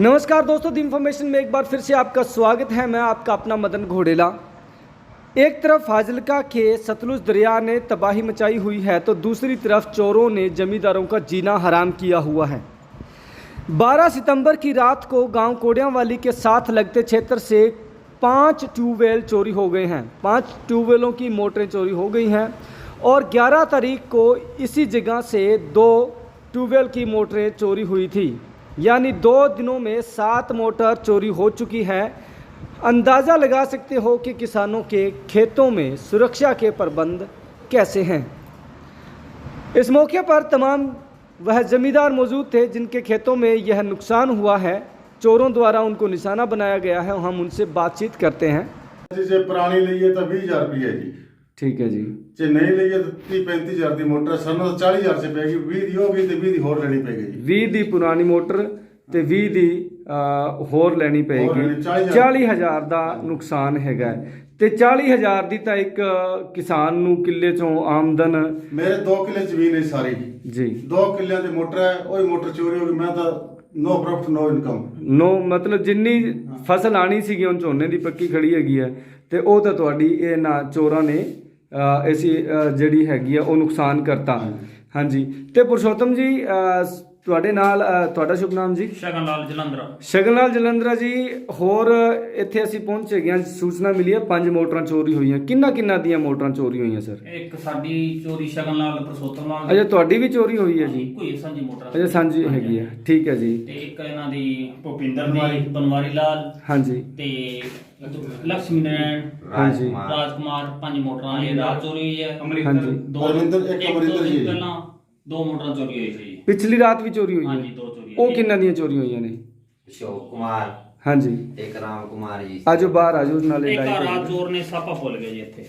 नमस्कार दोस्तों the information में एक बार फिर से आपका स्वागत है। मैं आपका अपना मदन घोड़ेला। एक तरफ़ फाजिलका के सतलुज दरिया ने तबाही मचाई हुई है तो दूसरी तरफ़ चोरों ने जमींदारों का जीना हराम किया हुआ है। 12 सितंबर की रात को गाँव कोडियांवाली के साथ लगते क्षेत्र से पाँच ट्यूबवेल चोरी हो गए हैं। पाँच ट्यूबवेलों की मोटरें चोरी हो गई हैं और 11 तारीख को इसी जगह से दो ट्यूबवेल की मोटरें चोरी हुई थी। यानी दो दिनों में सात मोटर चोरी हो चुकी है। अंदाज़ा लगा सकते हो कि किसानों के खेतों में सुरक्षा के प्रबंध कैसे हैं। इस मौके पर तमाम वह ज़मींदार मौजूद थे जिनके खेतों में यह नुकसान हुआ है। चोरों द्वारा उनको निशाना बनाया गया है हम उनसे बातचीत करते हैं। जिसे पुरानी लिए है तो बीस हज़ार रुपये जी। है जी ਜੇ। ਨਹੀਂ ਲਈਏ ਤਾਂ 30 35000 ਦੀ ਮੋਟਰ ਸਾਨੂੰ ਤਾਂ 40000 ਚ ਪੈਗੀ 20 ਦੀ ਉਹ ਗਈ ਤੇ 20 ਦੀ ਹੋਰ ਲੈਣੀ ਪੈਗੀ ਜੀ 20 ਦੀ ਪੁਰਾਣੀ ਮੋਟਰ ਤੇ 20 ਦੀ ਅ, ਹੋਰ ਲੈਣੀ ਪਏਗੀ। ਲੈਣੀ, 40,000 40000 ਦਾ ਨੁਕਸਾਨ ਹੈਗਾ ਹੈ। ਤੇ 40000 ਦੀ ਤਾਂ ਇੱਕ ਅ, ਕਿਸਾਨ ਨੂੰ ਕਿੱਲੇ ਚੋਂ ਆਮਦਨ ਮੇਰੇ 2 ਕਿੱਲੇ ਜ਼ਮੀਨ ਹੈ ਸਾਰੀ। ਜੀ। 2 ਕਿੱਲਿਆਂ ਦੀ ਮੋਟਰ ਹੈ ਉਹ ਹੀ ਮੋਟਰ ਚੋਰੀ ਹੋ ਗਈ ਮੈਂ ਤਾਂ ਨੋ ਪ੍ਰੋਫਿਟ ਨੋ ਇਨਕਮ ਨੋ ਮਤਲਬ ਜਿੰਨੀ ਫਸਲ ਆਣੀ ਸੀਗੀ ਉਹ ਝੋਨੇ ਦੀ ਪੱਕੀ ਖੜੀ ਹੈਗੀ ਹੈ ਤੇ ਉਹ ਤਾਂ ਤੁਹਾਡੀ ਇਹ ਨਾ ਚੋਰਾਂ ਨੇ ਅ, ਐਸੀ ਅ, ਜਿਹੜੀ ਹੈਗੀ ਆ ਉਹ ਨੁਕਸਾਨ ਕਰਤਾ। ਹਾਂਜੀ। ਤੇ ਪੁਰਸ਼ੋਤਮ ਜੀ ਤੁਹਾਡੇ ਨਾਲ ਅ, ਤੁਹਾਡਾ ਸ਼ੁਭ ਨਾਮ ਜੀ? ਸ਼ਗਨ ਲਾਲ ਜਲੰਧਰ। ਸ਼ਗਨ ਲਾਲ ਜਲੰਧਰਾ ਜੀ। ਹੋਰ ਇੱਥੇ ਅਸੀਂ ਪਹੁੰਚੇ ਗਏ ਹਾਂ ਸੂਚਨਾ ਮਿਲੀ ਹੈ ਪੰਜ ਮੋਟਰਾਂ ਚੋਰੀ ਹੋਈਆਂ। ਕਿੰਨਾ ਕਿੰਨਾ ਦੀਆਂ ਮੋਟਰਾਂ ਚੋਰੀ ਹੋਈਆਂ ਸਰ? ਇੱਕ ਸਾਡੀ ਚੋਰੀ ਸ਼ਗਨ ਲਾਲ ਪ੍ਰਸੋਤਮ ਲਾਲ ਅਜੇ ਤੁਹਾਡੀ ਵੀ ਚੋਰੀ ਹੋਈ ਹੈ ਜੀ? ਕੋਈ ਸਾਂਝੀ ਮੋਟਰ ਅਜੇ ਸਾਂਝੀ ਹੈਗੀ ਹੈ। ਠੀਕ ਹੈ ਜੀ। ਤੇ ਇੱਕ ਇਹਨਾਂ ਦੀ ਭੁਪਿੰਦਰ ਦੀ ਬਨਵਾਰੀ ਲਾਲ। ਹਾਂਜੀ। ਤੇ ਲక్ష్ਮੀ ਨਾਰਾਇਣ ਹਾਂਜੀ। ਰਾਜਕੁਮਾਰ ਪੰਜ ਮੋਟਰਾਂ ਇਹ ਰਾਤ ਚੋਰੀ ਹੋਈ ਹੈ। ਹਾਂਜੀ। ਦੋ ਅਮਰਿੰਦਰ- ਇੱਕ ਅਮਰਿੰਦਰ ਜੀ। ਪਹਿਲਾਂ ਦੋ ਮੋਟਰਾਂ ਚੋਰੀ ਹੋਈ ਸੀ। ਪਿਛਲੀ ਰਾਤ ਵੀ ਚੋਰੀ ਹੋਈ ਹਾਂਜੀ ਹੈ ਦੋ ਚੋਰੀ ਉਹ ਕਿੰਨਾ ਦੀਆਂ ਚੋਰੀ ਹੋਈਆਂ ਨੇ? ਅਸ਼ੋਕ ਕੁਮਾਰ। ਹਾਂਜੀ। ਇੱਕ ਰਾਮ ਕੁਮਾਰ ਜੀ। ਆਜੋ ਬਾਹਰ ਆਜੋ ਨਾਲੇ ਇੱਕ ਰਾਤ ਚੋਰ ਨੇ ਸਾਪਾ ਭੁੱਲ ਗਏ ਜੀ ਇੱਥੇ।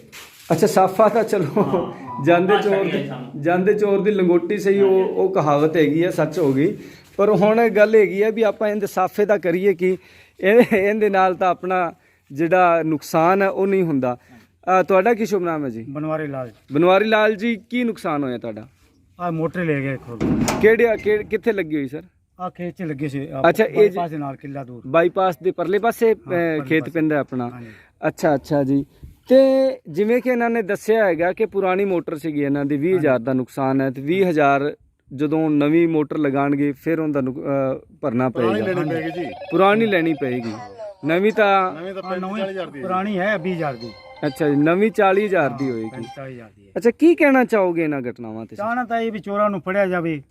ਅੱਛਾ ਸਾਫਾ ਤਾਂ ਚਲੋ ਹਾਂ। ਜਾਂਦੇ ਚੋਰ ਛੱਡ ਦੀ। ਜਾਂਦੇ ਚੋਰ ਦੀ ਲੰਗੋਟੀ ਸਹੀ ਉਹ ਉਹ ਕਹਾਵਤ ਹੈਗੀ ਹੈ ਸੱਚ ਹੋ ਗਈ। ਪਰ ਹੁਣ ਗੱਲ ਹੈਗੀ ਹੈ ਵੀ ਆਪਾਂ ਇਹਦੇ ਸਾਫੇ ਦਾ ਕਰੀਏ ਕਿ ਇਹ ਇਹਦੇ ਨਾਲ ਤਾਂ ਆਪਣਾ ਜਿਹੜਾ ਨੁਕਸਾਨ ਹੈ ਉਹ ਨਹੀਂ ਹੁੰਦਾ। ਅ, ਤੁਹਾਡਾ ਕੀ ਸ਼ੁਭ ਨਾਮ ਹੈ ਜੀ? ਬਨਵਾਰੀ ਲਾਲ ਬਨਵਾਰੀ ਲਾਲ ਜੀ ਕੀ ਨੁਕਸਾਨ ਹੋਇਆ ਤੁਹਾਡਾ? ਆ ਮੋਟਰ ਲੈ ਗਏ ਖੋ ਕਿਹੜੇ ਕਿ- ਕਿੱਥੇ ਲੱਗੀ ਹੋਈ ਸਰ? ਆ ਖੇਤ ਚ ਲੱਗੇ ਸੀ ਅੱਛਾ, ਇਹ ਜ- ਪਾਸ ਦੇ ਨਾਲ ਕਿੱਲਾ ਦੂਰ। ਬਾਈਪਾਸ ਦੇ ਪਰਲੇ ਪਾਸੇ ਪਰਲੇ ਖੇਤ ਪਾਸੇ। ਪੈਂਦਾ ਆਪਣਾ। ਹਾਂਜੀ। ਅੱਛਾ ਅੱਛਾ ਜੀ। ਤੇ ਜਿਵੇਂ ਕਿ ਇਹਨਾਂ ਨੇ ਦੱਸਿਆ ਹੈਗਾ ਕਿ ਪੁਰਾਣੀ ਮੋਟਰ ਸੀਗੀ ਇਹਨਾਂ ਦੀ 20000 ਦਾ ਨੁਕਸਾਨ ਹੈ ਤੇ 20000 ਜਦੋਂ ਨਵੀਂ ਮੋਟਰ ਲਗਾਣਗੇ ਫਿਰ ਉਹਦਾ ਨੁਕ- ਭਰਨਾ ਪੁਰਾਣੀ ਪਏਗਾ। ਲੈਣੀ ਪੈਗੀ ਜੀ। ਪੁਰਾਣੀ ਲੈਣੀ ਪਏਗੀ। ਨਵੀਂ ਤਾਂ ਨਵੇਂ ਤਾਂ ਆਹ 45000 ਨਵੀਂ ਦੀ ਹੈ ਜੀ। ਪੁਰਾਣੀ ਹੈ 20000 ਦੀ। ਅੱਛਾ ਜੀ ਨਵੀਂ 40000 ਦੀ ਹੋਏਗੀ। 40000 ਦੀ ਹੈ। ਅੱਛਾ ਕੀ ਕਹਿਣਾ ਚਾਹੋਗੇ ਇਹਨਾਂ ਘਟਨਾਵਾਂ ਤੇ? ਚਾਹਣਾ ਤਾਂ ਇਹ ਵੀ ਚੋਰਾਂ ਨੂੰ ਫੜਿਆ ਜਾਵੇ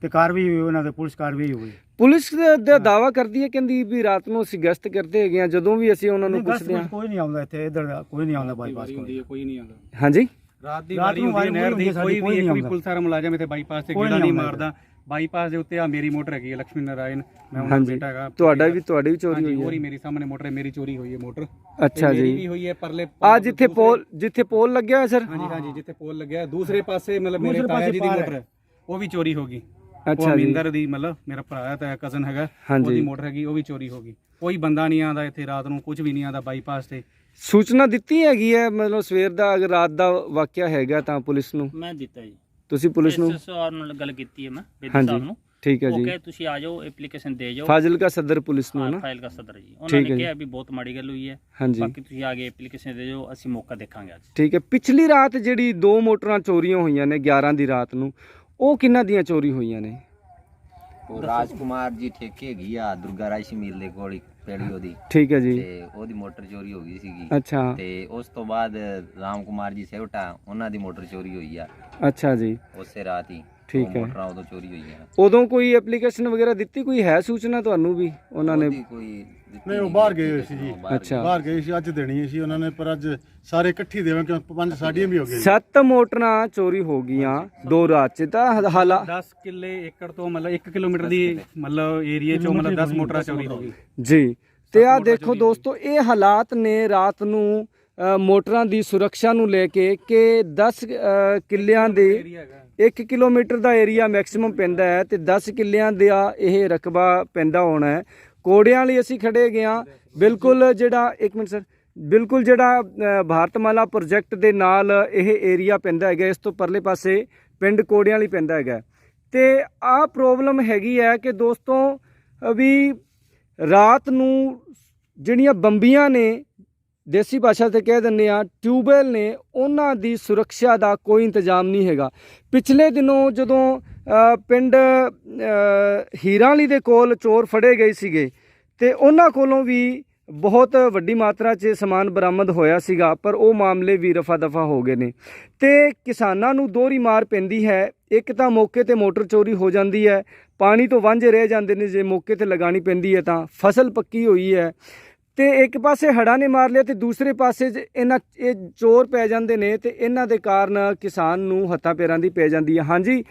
ਤੇ ਕਾਰਵਾਈ ਹੋਈ ਉਹਨਾਂ ਦੇ ਪੁਲਿਸ ਕਾਰਵਾਈ ਹੋਈ। ਪੁਲਿਸ ਦਾ- ਦਾਵਾ ਕਰਦੀ ਹੈ ਕਹਿੰਦੀ ਵੀ ਰਾਤ ਨੂੰ ਅਸੀਂ ਗਸ਼ਤ ਕਰਦੇ ਹੈਗੇ ਆ ਜਦੋਂ ਵੀ ਅਸੀਂ ਉਹਨਾਂ ਨੂੰ ਪੁੱਛਦੇ ਹਾਂ। ਕੋਈ ਨਹੀਂ ਆਉਂਦਾ ਇੱਥੇ ਇਧਰ ਕੋਈ ਨਹੀਂ ਆਉਂਦਾ ਬਾਈਪਾਸ ਕੋਲ ਕੋਈ। ਨਹੀਂ ਆਉਂਦਾ। ਹਾਂਜੀ? ਰਾਤ ਦੀ ਰਾਤ ਵਾਰੀ ਹੁੰਦੀ ਨਹਿਰ ਦੀ ਕੋਈ ਵੀ ਇੱਕ ਵੀ। ਪੁਲਿਸ ਵਾਲਾ ਮੁਲਾਜ਼ਮ ਇੱਥੇ ਬਾਈਪਾਸ ਤੇ ਗੇੜਾ ਨਹੀਂ ਮਾਰਦਾ। ਬਾਈਪਾਸ ਦੇ ਉੱਤੇ ਆ ਮੇਰੀ ਮੋਟਰ ਹੈਗੀ ਹੈ ਲక్ష్ਮੀ ਨਾਰਾਇਣ ਮੈਂ ਉਹਨਾਂ ਦਾ ਹਾਂਜੀ। ਬੇਟਾ ਹੈਗਾ ਤੁਹਾਡਾ ਵੀ ਤੁਹਾਡੀ ਵੀ ਚੋਰੀ ਹਾਂਜੀ ਹੋਈ ਹੋਰੀ ਹੈ ਮੇਰੀ ਸਾਹਮਣੇ ਮੋਟਰ ਹੈ ਮੇਰੀ ਚੋਰੀ ਹੋਈ ਹੈ ਮੋਟਰ। ਅੱਛਾ ਤੇ ਮੇਰੀ ਜੀ। ਵੀ ਹੋਈ ਹੈ ਪਰਲੇ ਆ ਜਿੱਥੇ ਪੋਲ ਜਿੱਥੇ ਪੋਲ ਲੱਗਿਆ ਹੋਇਆ ਸਰ? ਹਾਂਜੀ ਹਾਂਜੀ ਜਿੱਥੇ ਪੋਲ ਲੱਗਿਆ ਹੈ, ਦੂਸਰੇ ਪਾਸੇ ਮਤਲਬ ਮੇਰੇ ਦੂਸਰੇ ਤਾਇਆ ਪਾਸੇ ਜੀ ਦੀ ਪਾਰ ਮੋਟਰ ਹੈ। ਉਹ ਵੀ ਚੋਰੀ ਹੋ ਗਈ। ਉਹ ਅੱਛਾ ਜੀ। ਅਮਿੰਦਰ ਦੀ ਮਤਲਬ ਮੇਰਾ ਭਰਾ ਹੈ ਤਾਂ ਕਜ਼ਨ ਹੈਗਾ ਹਾਂਜੀ। ਉਹਦੀ ਮੋਟਰ ਹੈਗੀ ਉਹ ਵੀ ਚੋਰੀ ਹੋ ਗਈ। ਕੋਈ ਬੰਦਾ ਨਹੀਂ ਆਉਂਦਾ ਇੱਥੇ ਰਾਤ ਨੂੰ ਕੁਝ ਵੀ ਨਹੀਂ ਆਉਂਦਾ ਬਾਈਪਾਸ ਤੇ। ਸੂਚਨਾ ਦਿੱਤੀ ਹੈਗੀ ਹੈ ਮਤਲਬ ਸਵੇਰ ਦਾ ਅਗਰ ਰਾਤ ਦਾ ਵਾਕਿਆ ਹੈਗਾ ਤਾਂ ਪੁਲਿਸ ਨੂੰ? ਮੈਂ ਦਿੱਤਾ ਜੀ। ਤੁਸੀਂ ਪੁਲਿਸ ਨੂੰ? ਐਸਐਸਆਰ ਨਾਲ ਗੱਲ ਕੀਤੀ ਹੈ ਮੈਂ ਬੇਦੀ ਸਾਹਿਬ ਨੂੰ। ਠੀਕ ਹੈ ਉਹ ਜੀ। ਕਹੇ ਤੁਸੀਂ ਆ ਜਾਓ ਐਪਲੀਕੇਸ਼ਨ ਦੇ ਜਾਓ। ਫਾਜ਼ਿਲਕਾ ਸਦਰ ਪੁਲਿਸ ਨੂੰ ਨਾ? ਫਾਈਲ ਦਾ ਸਦਰ ਜੀ। ਉਹਨਾਂ ਨੇ। ਕਿਹਾ ਵੀ ਬਹੁਤ ਮਾੜੀ ਗੱਲ ਹੋਈ ਹੈ। ਹਾਂਜੀ। ਬਾਕੀ ਤੁਸੀਂ ਆ ਕੇ ਐਪਲੀਕੇਸ਼ਨ ਦੇ ਜਾਓ ਅਸੀਂ ਮੌਕਾ ਦੇਖਾਂਗੇ ਅੱਜ। ਠੀਕ ਹੈ। ਪਿਛਲੀ ਰਾਤ ਜਿਹੜੀ ਦੋ ਮੋਟਰਾਂ ਚੋਰੀਆਂ ਹੋਈਆਂ ਨੇ 11 ਦੀ ਰਾਤ ਨੂੰ ਉਹ ਕਿੰਨਾਂ ਦੀਆਂ ਚੋਰੀ ਹੋਈਆਂ ਨੇ? ਉਹ ਰਾਜਕੁਮਾਰ ਜੀ ਠੇਕੇ ਹੈਗੀ ਆ ਦੁਰਗਾ ਰਾਸ਼ੀ ਮਿਲ ਦੇ ਕੋਲ ਪੈੜੀ ਉਹਦੀ। ਠੀਕ ਹੈ ਜੀ। ਤੇ ਉਹਦੀ ਮੋਟਰ ਚੋਰੀ ਹੋ ਗਈ ਸੀਗੀ। ਅੱਛਾ। ਤੇ ਉਸ ਤੋਂ ਬਾਅਦ ਰਾਮ ਕੁਮਾਰ ਜੀ ਸੇਵਟਾ ਉਹਨਾਂ ਦੀ ਮੋਟਰ ਚੋਰੀ ਹੋਈ ਆ। ਅੱਛਾ ਜੀ। ਉਸੇ ਰਾਤ ਹੀ ਠੀਕ ਹੈ। ਮੋਟਰਾਂ ਉਦੋਂ ਚੋਰੀ ਹੋਈਆਂ। ਉਦੋਂ ਕੋਈ ਐਪਲੀਕੇਸ਼ਨ ਵਗੈਰਾ ਦਿੱਤੀ ਕੋਈ ਹੈ ਸੂਚਨਾ ਤੁਹਾਨੂੰ ਵੀ? ਉਹਨਾਂ ਨੇ ਉਹਦੀ ਕੋਈ ਨਹੀਂ, ਉਹ ਬਾਹਰ ਗਏ ਹੋਏ ਸੀ ਜੀ। ਅੱਛਾ। ਬਾਹਰ ਗਏ ਸੀ ਅੱਜ ਦੇਣੀ ਸੀ ਉਹਨਾਂ ਨੇ ਪਰ ਅੱਜ ਸਾਰੇ ਇਕੱਠੀ ਦੇਵਾਂ ਕਿਉਂ ਪੰਜ ਸਾਡੀਆਂ ਵੀ ਹੋ ਗਈਆਂ। ਸੱਤ ਮੋਟਰਾਂ ਚੋਰੀ ਹੋ ਗਈਆਂ ਦੋ ਰਾਤ ਚ ਤਾਂ ਹਾਲਾ 10 ਕਿੱਲੇ ਏਕੜ ਤੋਂ ਮਤਲਬ 1 ਕਿਲੋਮੀਟਰ ਦੀ ਮਤਲਬ ਏਰੀਆ ਚੋਂ ਮਤਲਬ 10 ਮੋਟਰਾਂ ਚੋਰੀ ਹੋ ਗਈ ਜੀ ਤੇ ਆ ਦੇਖੋ ਦੋਸਤੋ ਇਹ ਹਾਲਾਤ ਨੇ ਰਾਤ ਨੂੰ ਅ, ਮੋਟਰਾਂ ਦੀ ਸੁਰੱਖਿਆ ਨੂੰ ਲੈ ਕੇ ਕਿ 10 ਅ, ਕਿੱਲਿਆਂ ਦੇ 1 ਕਿਲੋਮੀਟਰ ਦਾ ਏਰੀਆ ਮੈਕਸਿਮਮ ਪੈਂਦਾ ਹੈ ਤੇ 10 ਕਿੱਲਿਆਂ ਦਾ ਇਹ ਰਕਬਾ ਪੈਂਦਾ ਹੋਣਾ ਹੈ। ਕੋੜਿਆਂ ਲਈ ਅਸੀਂ ਖੜੇ ਗਿਆ ਬਿਲਕੁਲ ਜਿਹੜਾ, ਇੱਕ ਮਿੰਟ ਸਰ ਬਿਲਕੁਲ ਜਿਹੜਾ ਭਾਰਤਮਾਲਾ ਪ੍ਰੋਜੈਕਟ ਦੇ ਨਾਲ ਇਹ ਏਰੀਆ ਪੈਂਦਾ ਹੈਗਾ, ਇਸ ਤੋਂ ਪਰਲੇ ਪਾਸੇ ਪਿੰਡ ਕੋੜਿਆਂ ਲਈ ਪੈਂਦਾ ਹੈਗਾ। ਤੇ ਆਹ ਪ੍ਰੋਬਲਮ ਹੈਗੀ ਹੈ ਕਿ ਦੋਸਤੋ, ਵੀ ਰਾਤ ਨੂੰ ਜਿਹੜੀਆਂ ਬੰਬੀਆਂ ਨੇ, ਦੇਸੀ ਭਾਸ਼ਾ ਤੇ ਕਹਿ ਦਿੰਦੇ ਆ ਟਿਊਬਵੈਲ ਨੇ, ਉਹਨਾਂ ਦੀ ਸੁਰੱਖਿਆ ਦਾ ਕੋਈ ਇੰਤਜ਼ਾਮ ਨਹੀਂ ਹੈਗਾ। ਪਿਛਲੇ ਦਿਨੋਂ ਜਦੋਂ ਪਿੰਡ ਅ, ਹੀਰਾਂ ਵਾਲੀ ਦੇ ਕੋਲ ਚੋਰ ਫੜੇ ਗਏ ਸੀਗੇ ਤੇ ਉਹਨਾਂ ਕੋਲੋਂ ਵੀ ਬਹੁਤ ਵੱਡੀ ਮਾਤਰਾ 'ਚ ਸਮਾਨ ਬਰਾਮਦ ਹੋਇਆ ਸੀਗਾ ਪਰ ਉਹ ਮਾਮਲੇ ਵੀ ਰਫਾ ਦਫਾ ਹੋ ਗਏ ਨੇ। ਤੇ ਕਿਸਾਨਾਂ ਨੂੰ ਦੋਹਰੀ ਮਾਰ ਪੈਂਦੀ ਹੈ। ਇੱਕ ਤਾਂ ਮੌਕੇ ਤੇ ਮੋਟਰ ਚੋਰੀ ਹੋ ਜਾਂਦੀ ਹੈ ਪਾਣੀ ਤੋਂ ਵਾਂਝੇ ਰਹਿ ਜਾਂਦੇ ਨੇ ਜੇ ਮੌਕੇ ਤੇ ਲਗਾਣੀ ਪੈਂਦੀ ਹੈ ਤਾਂ ਫਸਲ ਪੱਕੀ ਹੋਈ ਹੈ। ਤੇ ਇੱਕ ਪਾਸੇ ਹੜ੍ਹਾਂ ਨੇ ਮਾਰ ਲਿਆ ਤੇ ਦੂਸਰੇ ਪਾਸੇ ਇਹਨਾਂ ਇਹ ਚੋਰ ਪੈ ਜਾਂਦੇ ਨੇ ਤੇ ਇਹਨਾਂ ਦੇ ਕਾਰਨ ਕਿਸਾਨ ਨੂੰ ਹੱਥਾਂ ਪੈਰਾਂ ਦੀ ਪੈ ਜਾਂਦੀ ਹੈ ਹਾਂਜੀ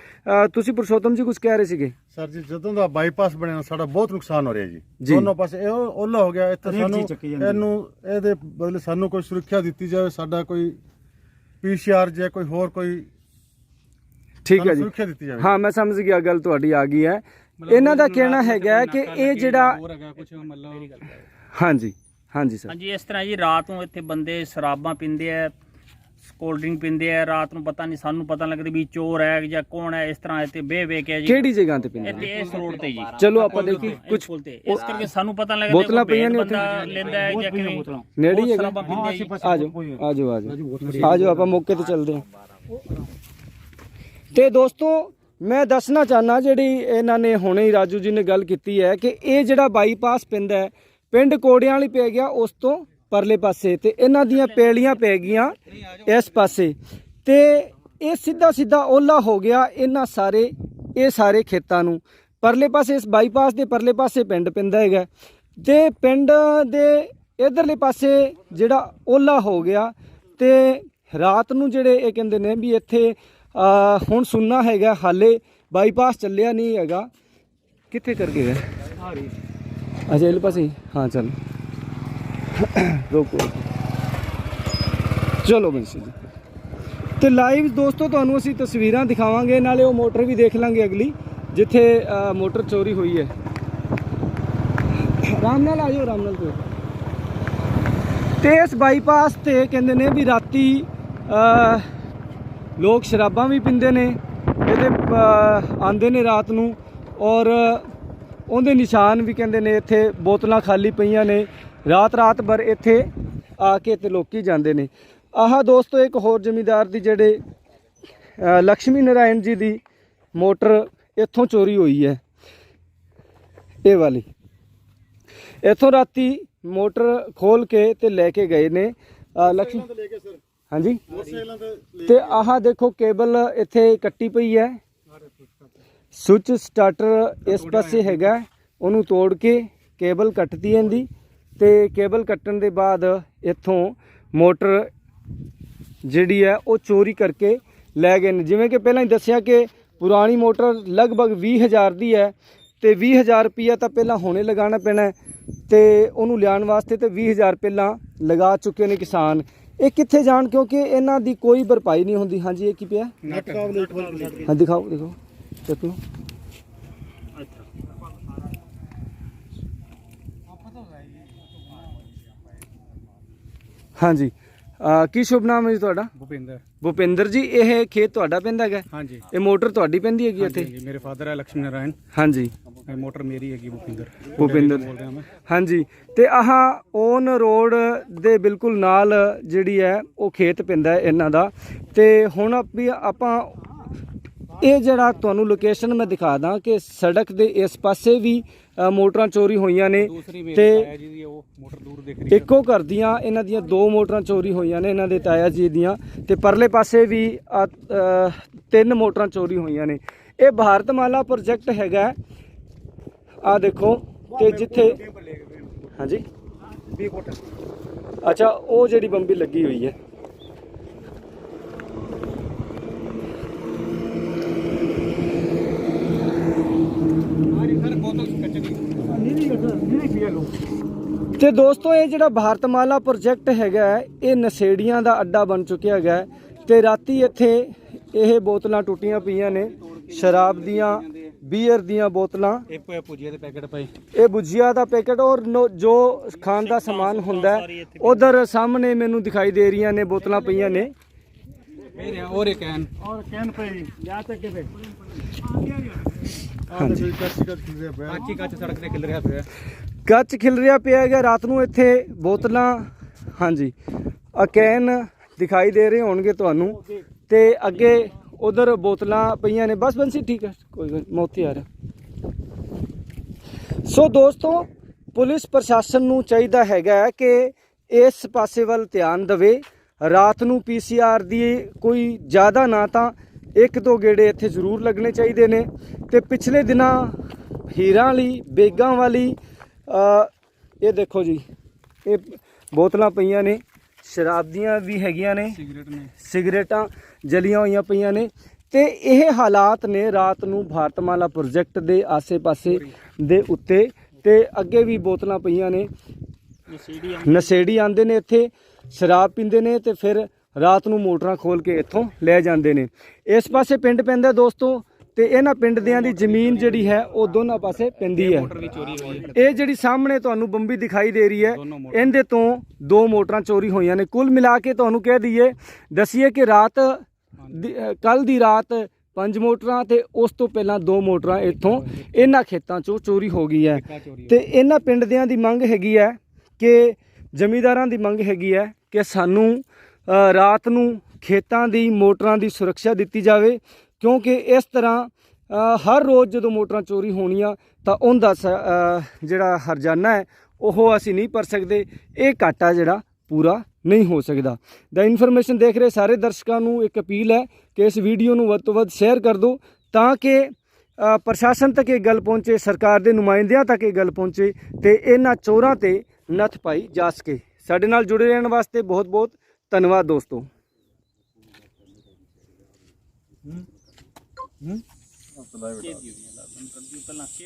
ਤੁਸੀਂ ਪੁਰਸ਼ੋਤਮ ਜੀ ਕੁਝ ਕਹਿ ਰਹੇ ਸੀਗੇ? ਸਰ ਜੀ ਜਦੋਂ ਦਾ ਬਾਈਪਾਸ ਬਣਿਆ ਸਾਡਾ ਬਹੁਤ ਨੁਕਸਾਨ ਹੋ ਰਿਹਾ ਜੀ। ਦੋਨੋਂ ਪਾਸੇ ਇਹ ਓਲਾ ਹੋ ਗਿਆ ਇੱਥੇ ਸਾਨੂੰ। ਇਹਨੂੰ ਇਹਦੇ ਬਦਲੇ ਸਾਨੂੰ ਕੋਈ ਸੁਰੱਖਿਆ ਦਿੱਤੀ ਜਾਵੇ ਸਾਡਾ ਕੋਈ ਪੀਸੀਆਰ ਜਾਂ ਕੋਈ ਹੋਰ ਕੋਈ ਠੀਕ ਹੈ ਜੀ। ਸੁਰੱਖਿਆ ਦਿੱਤੀ ਜਾਵੇ। ਹਾਂ ਮੈਂ ਸਮਝ ਗਿਆ ਗੱਲ ਤੁਹਾਡੀ ਆ ਗਈ ਹੈ। ਇਹਨਾਂ ਦਾ ਕਹਿਣਾ ਹੈਗਾ ਕਿ ਇਹ ਜਿਹੜਾ ਹਾਂਜੀ ਹਾਂਜੀ ਸਰ। ਹਾਂਜੀ ਇਸ ਤਰ੍ਹਾਂ ਜੀ ਰਾਤ ਨੂੰ ਇੱਥੇ ਬੰਦੇ ਸ਼ਰਾਬਾਂ ਪੀਂਦੇ ਆ ਕੋਲਡ ਡਰਿੰਕ ਪੀਂਦੇ ਆ ਰਾਤ ਨੂੰ ਪਤਾ ਨਹੀਂ ਸਾਨੂੰ ਪਤਾ ਲੱਗਦਾ ਵੀ ਚੋਰ ਹੈ ਜਾਂ ਕੌਣ ਹੈ ਇਸ ਤਰ੍ਹਾਂ ਇੱਥੇ ਬੇ ਬੇ ਕੇ ਜੀ। ਕਿਹੜੀ ਜਗ੍ਹਾ ਤੇ ਪਿੰਦੇ ਇੱਥੇ ਇਸ ਰੋਡ ਤੇ ਜੀ। ਚਲੋ ਆਪਾਂ ਦੇਖੀ ਕੁਝ ਇਸ ਕਰਕੇ ਸਾਨੂੰ ਪਤਾ ਲੱਗਦਾ ਬੋਤਲਾਂ ਪਈਆਂ ਨੇ ਉੱਥੇ? ਲੈਂਦਾ ਹੈ ਜਾਂ ਕਿਵੇਂ। ਨੇੜੇ ਹੀ ਹੈਗਾ। ਸ਼ਰਾਬਾਂ ਪੀਂਦੇ ਆ ਜੀ। ਆ ਜਾਓ ਆ ਜਾਓ ਆ ਜਾਓ ਆ ਜਾਓ ਆਪਾਂ ਮੌਕੇ ਤੇ ਚੱਲਦੇ ਹਾਂ। ਤੇ ਦੋਸਤੋ ਮੈਂ ਦੱਸਣਾ ਚਾਹਨਾ ਜਿਹੜੀ ਇਹਨਾਂ ਨੇ ਹੁਣੇ ਹੀ ਰਾਜੂ ਜੀ ਨੇ ਗੱਲ ਕੀਤੀ ਹੈ ਕਿ ਇਹ ਜਿਹੜਾ ਬਾਈਪਾਸ ਪੈਂਦਾ ਹੈ ਪਿੰਡ ਕੋੜਿਆਂ ਵਾਲੀ ਪੈ ਗਿਆ ਉਸ ਤੋਂ ਪਰਲੇ ਪਾਸੇ ਤੇ ਇਹਨਾਂ ਦੀਆਂ ਪੈਲੀਆਂ ਪੈ ਗਈਆਂ ਇਸ ਪਾਸੇ। ਤੇ ਇਹ ਸਿੱਧਾ ਸਿੱਧਾ ਓਲਾ ਹੋ ਗਿਆ ਇਹਨਾਂ ਸਾਰੇ ਇਹ ਸਾਰੇ ਖੇਤਾਂ ਨੂੰ। ਪਰਲੇ ਪਾਸੇ ਇਸ ਬਾਈਪਾਸ ਦੇ ਪਰਲੇ ਪਾਸੇ ਪਿੰਡ ਪੈਂਦਾ ਹੈਗਾ। ਤੇ ਪਿੰਡ ਦੇ ਇਧਰਲੇ ਪਾਸੇ ਜਿਹੜਾ ਓਲਾ ਹੋ ਗਿਆ ਤੇ ਰਾਤ ਨੂੰ ਜਿਹੜੇ ਇਹ ਕਹਿੰਦੇ ਨੇ ਵੀ ਇੱਥੇ ਹੁਣ ਸੁਣਨਾ ਹੈਗਾ ਹਾਲੇ ਬਾਈਪਾਸ ਚੱਲਿਆ ਨਹੀਂ ਹੈਗਾ। ਕਿੱਥੇ ਕਰ ਗਏ? ਅੱਛਾ ਇਹ ਪਾਸੇ ਹਾਂ? ਚੱਲ। ਰੋਕੋ ਚਲੋ ਬੰਸੀ ਜੀ। ਤੇ ਲਾਈਵ ਦੋਸਤੋ ਤੁਹਾਨੂੰ ਅਸੀਂ ਤਸਵੀਰਾਂ ਦਿਖਾਵਾਂਗੇ ਨਾਲੇ ਉਹ ਮੋਟਰ ਵੀ ਦੇਖ ਲਾਂਗੇ ਅਗਲੀ ਜਿੱਥੇ ਮੋਟਰ ਚੋਰੀ ਹੋਈ ਹੈ। ਆਰਾਮ ਨਾਲ ਆ ਜਾਓ ਆਰਾਮ ਨਾਲ ਕੋਈ ਤੇ ਇਸ ਬਾਈਪਾਸ ਤੇ ਕਹਿੰਦੇ ਨੇ ਵੀ ਰਾਤੀ ਲੋਕ ਸ਼ਰਾਬਾਂ ਵੀ ਪੀਂਦੇ ਨੇ ਇਹਦੇ ਅਹ, ਆਉਂਦੇ ਨੇ ਰਾਤ ਨੂੰ ਔਰ ਉਹਦੇ ਨਿਸ਼ਾਨ ਵੀ ਕਹਿੰਦੇ ਨੇ ਇੱਥੇ ਬੋਤਲਾਂ ਖਾਲੀ ਪਈਆਂ ਨੇ। ਰਾਤ ਰਾਤ ਭਰ ਇੱਥੇ ਆ ਕੇ ਤੇ ਲੋਕੀ ਜਾਂਦੇ ਨੇ। ਆਹ ਦੋਸਤੋ ਇੱਕ ਹੋਰ ਜ਼ਮੀਂਦਾਰ ਦੀ ਜਿਹੜੇ ਲక్ష్ਮੀ ਨਾਰਾਇਣ ਜੀ ਦੀ ਮੋਟਰ ਇੱਥੋਂ ਚੋਰੀ ਹੋਈ ਹੈ। ਇਹ ਵਾਲੀ। ਇੱਥੋਂ ਰਾਤੀ ਮੋਟਰ ਖੋਲ ਕੇ ਤੇ ਲੈ ਕੇ ਗਏ ਨੇ। ਲక్ష్ਮੀ ਹਾਂਜੀ। ਤੇ ਆਹ ਦੇਖੋ ਕੇਬਲ ਇੱਥੇ ਕੱਟੀ ਪਈ ਹੈ। ਸੁੱਚ ਸਟਾਰਟਰ ਇਸ ਪਾਸੇ ਹੈਗਾ ਉਹਨੂੰ ਤੋੜ ਕੇ ਕੇਬਲ ਕੱਟਤੀ ਇਹਦੀ ਤੇ ਕੇਬਲ ਕੱਟਣ ਦੇ ਬਾਅਦ ਇੱਥੋਂ ਮੋਟਰ ਜਿਹੜੀ ਹੈ ਉਹ ਚੋਰੀ ਕਰਕੇ ਲੈ ਗਏ ਨੇ। ਜਿਵੇਂ ਕਿ ਪਹਿਲਾਂ ਹੀ ਦੱਸਿਆ ਕਿ ਪੁਰਾਣੀ ਮੋਟਰ ਲਗਭਗ 20000 ਦੀ ਹੈ ਤੇ 20000 ਰੁਪਈਆ ਤਾਂ ਪਹਿਲਾਂ ਹੁਣੇ ਲਗਾਉਣਾ ਪੈਣਾ ਤੇ ਉਹਨੂੰ ਲਿਆਉਣ ਵਾਸਤੇ ਤੇ 20000 ਪਹਿਲਾਂ ਲਗਾ ਚੁੱਕੇ ਨੇ ਕਿਸਾਨ। ਇਹ ਕਿੱਥੇ ਜਾਣ ਕਿਉਂਕਿ ਇਹਨਾਂ ਦੀ ਕੋਈ ਭਰਪਾਈ ਨਹੀਂ ਹੁੰਦੀ। ਹਾਂਜੀ ਇਹ ਕੀ ਪਿਆ? ਹਾਂ ਦਿਖਾਓ ਦਿਖਾਓ। ਲਓ ਹਾਂਜੀ। ਅਹ ਕੀ ਸ਼ੁਭ ਨਾਮ ਹੈ ਜੀ ਤੁਹਾਡਾ? ਭੁਪਿੰਦਰ। ਭੁਪਿੰਦਰ ਜੀ ਇਹ ਖੇਤ ਤੁਹਾਡਾ ਪੈਂਦਾ ਹੈਗਾ? ਹਾਂਜੀ। ਇਹ ਮੋਟਰ ਤੁਹਾਡੀ ਪੈਂਦੀ ਹੈਗੀ ਇੱਥੇ ਹਾਂਜੀ, ਮੇਰੇ ਫਾਦਰ ਹੈ ਲక్ష్ਮੀ ਨਾਰਾਇਣ। ਹਾਂਜੀ। ਇਹ ਮੋਟਰ ਮੇਰੀ ਹੈਗੀ ਭੁਪਿੰਦਰ। ਭੁਪਿੰਦਰ। ਬੋਲ ਰਿਹਾ ਮੈਂ। ਹਾਂਜੀ। ਤੇ ਆਹ ਔਨ ਰੋਡ ਦੇ ਬਿਲਕੁਲ ਨਾਲ ਜਿਹੜੀ ਹੈ ਉਹ ਖੇਤ ਪੈਂਦਾ ਹੈ ਇਹਨਾਂ ਦਾ। ਤੇ ਹੁਣ ਆਪੀ ਆਪਾਂ ਇਹ ਜਿਹੜਾ ਤੁਹਾਨੂੰ ਲੋਕੇਸ਼ਨ ਮੈਂ ਦਿਖਾ ਦਾਂ ਕਿ ਸੜਕ ਦੇ ਇਸ ਪਾਸੇ ਵੀ ਮੋਟਰਾਂ ਚੋਰੀ ਹੋਈਆਂ ਨੇ ਤੇ ਇੱਕੋ ਘਰ ਦੀਆਂ ਇਹਨਾਂ ਦੀਆਂ ਦੋ ਮੋਟਰਾਂ ਚੋਰੀ ਹੋਈਆਂ ਨੇ ਇਹਨਾਂ ਦੇ ਤਾਇਆ ਜੀ ਦੀਆਂ ਤੇ ਪਰਲੇ ਪਾਸੇ ਵੀ ਤਿੰਨ ਮੋਟਰਾਂ ਚੋਰੀ ਹੋਈਆਂ ਨੇ। ਇਹ ਭਾਰਤਮਾਲਾ ਪ੍ਰੋਜੈਕਟ ਹੈਗਾ। ਆ ਦੇਖੋ ਤੇ ਜਿੱਥੇ ਹਾਂਜੀ? ਅੱਛਾ ਉਹ ਜਿਹੜੀ ਬੰਬੀ ਲੱਗੀ ਹੋਈ ਹੈ। ਤੇ ਦੋਸਤੋ ਇਹ ਜਿਹੜਾ ਭਾਰਤਮਾਲਾ ਪ੍ਰੋਜੈਕਟ ਹੈਗਾ ਇਹ ਨਸੇੜੀਆਂ ਦਾ ਅੱਡਾ ਬਣ ਚੁੱਕਿਆ ਹੈਗਾ ਤੇ ਰਾਤੀ ਇੱਥੇ ਇਹ ਬੋਤਲਾਂ ਟੁੱਟੀਆਂ ਪਈਆਂ ਨੇ। ਸ਼ਰਾਬ ਦੀਆਂ ਬੀਅਰ ਦੀਆਂ ਬੋਤਲਾਂ। ਇਹ ਭੁਜੀਆ ਦੇ ਪੈਕੇਟ ਪਏ ਇਹ ਭੁਜੀਆ ਦਾ ਪੈਕੇਟ ਔਰ ਜੋ ਖਾਣ ਦਾ ਸਮਾਨ ਹੁੰਦਾ ਉਧਰ ਸਾਹਮਣੇ ਮੈਨੂੰ ਦਿਖਾਈ ਦੇ ਰਹੀਆਂ ਨੇ ਬੋਤਲਾਂ ਪਈਆਂ ਨੇ। ਮੇਰੇ ਔਰ ਇਹ ਕੈਨ ਔਰ ਕੈਨ ਪਈ ਜਾਂ ਤੱਕ ਕਿਵੇਂ ਹਾਂਜੀ। ਕੱਚੀ ਕੱਚੀ ਸੜਕ ਤੇ ਕਿੱਲ ਰਿਹਾ ਪਿਆ ਗੱਚ ਖਿਲ ਰਿਹਾ ਪਿਆ ਹੈਗਾ ਰਾਤ ਨੂੰ ਇੱਥੇ ਬੋਤਲਾਂ ਹਾਂਜੀ ਅਕੈਨ ਦਿਖਾਈ ਦੇ ਰਹੇ ਹੋਣਗੇ ਤੁਹਾਨੂੰ। ਤੇ ਅੱਗੇ ਉਧਰ ਬੋਤਲਾਂ ਪਈਆਂ ਨੇ। ਬਸ ਬੰਸੀ ਠੀਕ ਹੈ ਕੋਈ ਗੱਲ ਨੀ, ਮੈਂ ਆ ਰਿਹਾ। ਸੋ ਦੋਸਤੋ ਪੁਲਿਸ ਪ੍ਰਸ਼ਾਸਨ ਨੂੰ ਚਾਹੀਦਾ ਹੈਗਾ ਕਿ ਇਸ ਪਾਸੇ ਵੱਲ ਧਿਆਨ ਦੇਵੇ। ਰਾਤ ਨੂੰ ਪੀਸੀਆਰ ਦੀ ਕੋਈ ਜ਼ਿਆਦਾ ਨਾ ਤਾਂ ਇੱਕ ਦੋ ਗੇੜੇ ਇੱਥੇ ਜ਼ਰੂਰ ਲੱਗਣੇ ਚਾਹੀਦੇ ਨੇ। ਤੇ ਪਿਛਲੇ ਦਿਨਾਂ ਹੀਰਾਂ ਵਾਲੀ ਬੇਗਾਂ ਵਾਲੀ ਇਹ ਦੇਖੋ ਜੀ ਇਹ ਬੋਤਲਾਂ ਪਈਆਂ ਨੇ ਸ਼ਰਾਬ ਦੀਆਂ ਵੀ ਹੈਗੀਆਂ ਨੇ ਸਿਗਰਟ ਨੇ। ਸਿਗਰਟਾਂ ਜਲੀਆਂ ਹੋਈਆਂ ਪਈਆਂ ਨੇ ਤੇ ਇਹ ਹਾਲਾਤ ਨੇ ਰਾਤ ਨੂੰ ਭਾਰਤਮਾਲਾ ਪ੍ਰੋਜੈਕਟ ਦੇ ਆਸੇ-ਪਾਸੇ ਦੇ ਉੱਤੇ ਤੇ ਅੱਗੇ ਵੀ ਬੋਤਲਾਂ ਪਈਆਂ ਨੇ। ਨਸ਼ੇੜੀ ਨਸ਼ੇੜੀ ਆਂਦੇ ਨੇ ਇੱਥੇ ਸ਼ਰਾਬ ਪੀਂਦੇ ਨੇ ਤੇ ਫਿਰ ਰਾਤ ਨੂੰ ਮੋਟਰਾਂ ਖੋਲ ਕੇ ਇੱਥੋਂ ਲੈ ਜਾਂਦੇ ਨੇ। ਇਸ ਪਾਸੇ ਪਿੰਡ ਪੈਂਦਾ ਦੋਸਤੋ ਤੇ ਇਹਨਾਂ ਪਿੰਡ ਦਿਆਂ ਦੀ ਜ਼ਮੀਨ ਜਿਹੜੀ ਹੈ, ਉਹ ਦੋਨਾਂ ਪਾਸੇ ਪੈਂਦੀ ਹੈ। ਇਹ ਜਿਹੜੀ ਸਾਹਮਣੇ ਤੁਹਾਨੂੰ ਬੰਬੀ ਦਿਖਾਈ ਦੇ ਰਹੀ ਹੈ, ਇਹਦੇ ਤੋਂ ਦੋ ਮੋਟਰਾਂ ਚੋਰੀ ਹੋਈਆਂ ਨੇ। ਕੁੱਲ ਮਿਲਾ ਕੇ ਤੁਹਾਨੂੰ ਕਹਿ ਦਈਏ, ਦਸੀਏ ਕਿ ਰਾਤ ਕੱਲ ਦੀ ਰਾਤ ਪੰਜ ਮੋਟਰਾਂ ਤੇ ਉਸ ਤੋਂ ਪਹਿਲਾਂ ਦੋ ਮੋਟਰਾਂ ਇੱਥੋਂ ਇਹਨਾਂ ਖੇਤਾਂ ਚੋਂ ਚੋਰੀ ਹੋ ਗਈ ਹੈ। ਕਾ ਤੇ ਇਹਨਾਂ ਪਿੰਡ ਦਿਆਂ ਦੀ ਮੰਗ ਹੈਗੀ ਹੈ ਕਿ, ਜ਼ਮੀਂਦਾਰਾਂ ਦੀ ਮੰਗ ਹੈਗੀ ਹੈ ਕਿ ਸਾਨੂੰ ਰਾਤ ਨੂੰ ਖੇਤਾਂ ਦੀ, ਮੋਟਰਾਂ ਦੀ ਸੁਰੱਖਿਆ ਦਿੱਤੀ ਜਾਵੇ। ਕਿਉਂਕਿ ਇਸ ਤਰ੍ਹਾਂ ਹਰ ਰੋਜ਼ ਜਦੋਂ ਮੋਟਰਾਂ ਚੋਰੀ ਹੋਣੀਆਂ, ਤਾਂ ਉਹਦਾ ਸ- ਜਿਹੜਾ ਹਰਜਾਨਾ ਹੈ, ਉਹ ਅਸੀਂ ਨਹੀਂ ਭਰ ਸਕਦੇ। ਇਹ ਘਾਟਾ ਜਿਹੜਾ ਪੂਰਾ ਨਹੀਂ ਹੋ ਸਕਦਾ। ਦਾ ਇਨਫੋਰਮੇਸ਼ਨ ਦੇਖ ਰਹੇ ਸਾਰੇ ਦਰਸ਼ਕਾਂ ਨੂੰ ਇੱਕ ਅਪੀਲ ਹੈ ਕਿ ਇਸ ਵੀਡੀਓ ਨੂੰ ਵੱਧ ਤੋਂ ਵੱਧ ਸ਼ੇਅਰ ਕਰ ਦਿਓ, ਤਾਂ ਕਿ ਪ੍ਰਸ਼ਾਸਨ ਤੱਕ ਇਹ ਗੱਲ ਪਹੁੰਚੇ, ਸਰਕਾਰ ਦੇ ਨੁਮਾਇੰਦਿਆਂ ਤੱਕ ਇਹ ਗੱਲ ਪਹੁੰਚੇ, ਤੇ ਇਹਨਾਂ ਚੋਰਾਂ ਤੇ ਨੱਥ ਪਾਈ ਜਾ ਸਕੇ। ਸਾਡੇ ਨਾਲ ਜੁੜੇ ਰਹਿਣ ਵਾਸਤੇ ਬਹੁਤ ਬਹੁਤ ਧੰਨਵਾਦ ਦੋਸਤੋ। હમ? પેલા